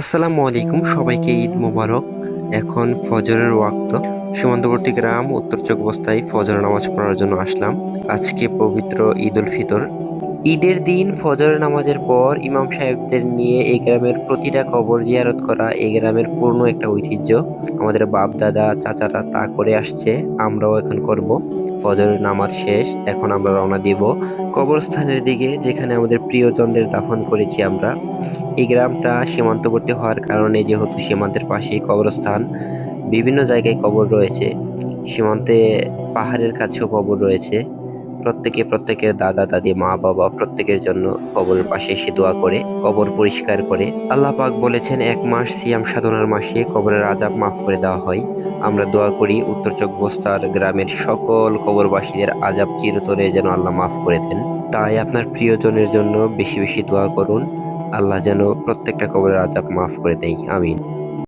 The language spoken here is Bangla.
আসসালামু আলাইকুম, সবাইকে ঈদ মোবারক। এখন ফজরের ওয়াক্ত। সীমান্তবর্তী গ্রাম, উত্তর চকবস্তায় ফজর নামাজ পড়ার জন্য আসলাম। আজকে পবিত্র ঈদ উল ফিতর। ঈদের দিন ফজর নামাজের পর ইমাম সাহেবদের নিয়ে এই গ্রামের প্রতিটা কবর জিয়ারত করা এই গ্রামের পূর্ণ একটা ঐতিহ্য। আমাদের বাপ, দাদা, চাচারা তা করে আসছে, আমরাও এখন করব। ফজরের নামাজ শেষ, এখন আমরা রওনা দিব কবরস্থানের দিকে, যেখানে আমাদের প্রিয়জনদের দাফন করেছি আমরা। এই গ্রামটা সীমান্তবর্তী হওয়ার কারণে যেহেতু সীমান্তের পাশেই কবরস্থান, বিভিন্ন জায়গায় কবর রয়েছে। সীমান্তে পাহাড়ের কাছেও কবর রয়েছে। প্রত্যেকে প্রত্যেকের দাদা, দাদি, মা, বাবা প্রত্যেকের জন্য কবরের পাশে এসে দোয়া করে, কবর পরিষ্কার করে। আল্লাহ পাক বলেছেন, এক মাস সিয়াম সাধনার মাসে কবরের আজাব মাফ করে দেওয়া হয়। আমরা দোয়া করি, উত্তর চক বস্তার গ্রামের সকল কবরবাসীদের আজাব চিরতরে যেন আল্লাহ মাফ করে দেন। তাই আপনার প্রিয়জনের জন্য বেশি বেশি দোয়া করুন। আল্লাহ যেন প্রত্যেকটা কবরের আজাব মাফ করে দেয়। আমিন।